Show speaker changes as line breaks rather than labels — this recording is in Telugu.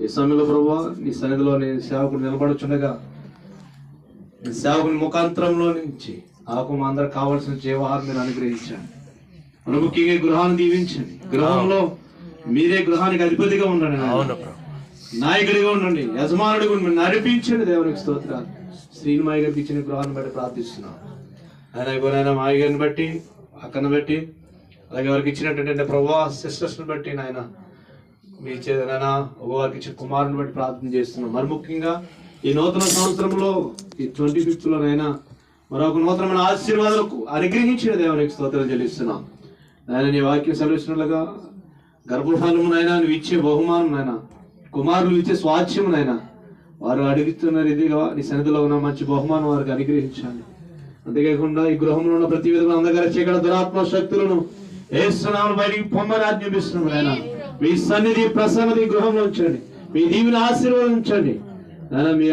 ఈ సమయంలో ప్రభు నీ సన్నిధిలో నేను సేవకుడు నిలబడుచుండగా నీ సేవకుని ముఖాంతరంలో నుంచి నాకు మా అందరికి కావాల్సిన జీవాహారం మీరు అనుగ్రహించండి. ముఖ్యంగా గృహాన్ని దీవించండి. గృహంలో మీరే గృహానికి అధిపతిగా ఉండండి నాయకుడిగా ఉండండి. యజమానుడిగా ఉండండి. నడిపించండి దేవునికి స్తోత్రాలు. శ్రీని మాయ గారికి ఇచ్చిన గృహాన్ని బట్టి ప్రార్థిస్తున్నాం. ఆయన ఎవరైనా మాయ గారిని బట్టి అక్కను బట్టి అలాగే వారికి ఇచ్చినటువంటి ప్రభా సిస్టర్స్ని బట్టి నాయన మీ చేదనైనా వారికి ఇచ్చే కుమారుని బట్టి ప్రార్థన చేస్తున్నాం. మరి ముఖ్యంగా ఈ నూతన సంవత్సరంలో ఈ ట్వంటీ ఫిఫ్త్ లోనైనా మరొక నూతనమైన ఆశీర్వాదాలకు అనుగ్రహించిన దేవునికి స్తోత్రం చెల్లిస్తున్నాం. ఆయన నీ వాక్యం సెలవిస్తున్నట్లుగా గర్భఫలమునైనా నువ్వు ఇచ్చే బహుమానం కుమారులు ఇచ్చే స్వాచ్యమునైనా వారు అడుగుతున్న రీతిగా నీ సన్నిధిలో ఉన్న మంచి బహుమానం వారికి అనుగ్రహించాలి అంతేకాకుండా ఈ గృహంలో ఉన్న ప్రతి విధంగా అందగారి చేయగల దురాత్మ శక్తులను ఏస్తున్నామని బయటికి పొమ్మని ఆజ్ఞాపిస్తున్నాం ఆయన. మీ సన్నిధి ప్రసన్నది గృహంలో ఉంచండి. మీ దీవిని ఆశీర్వదించండి మీ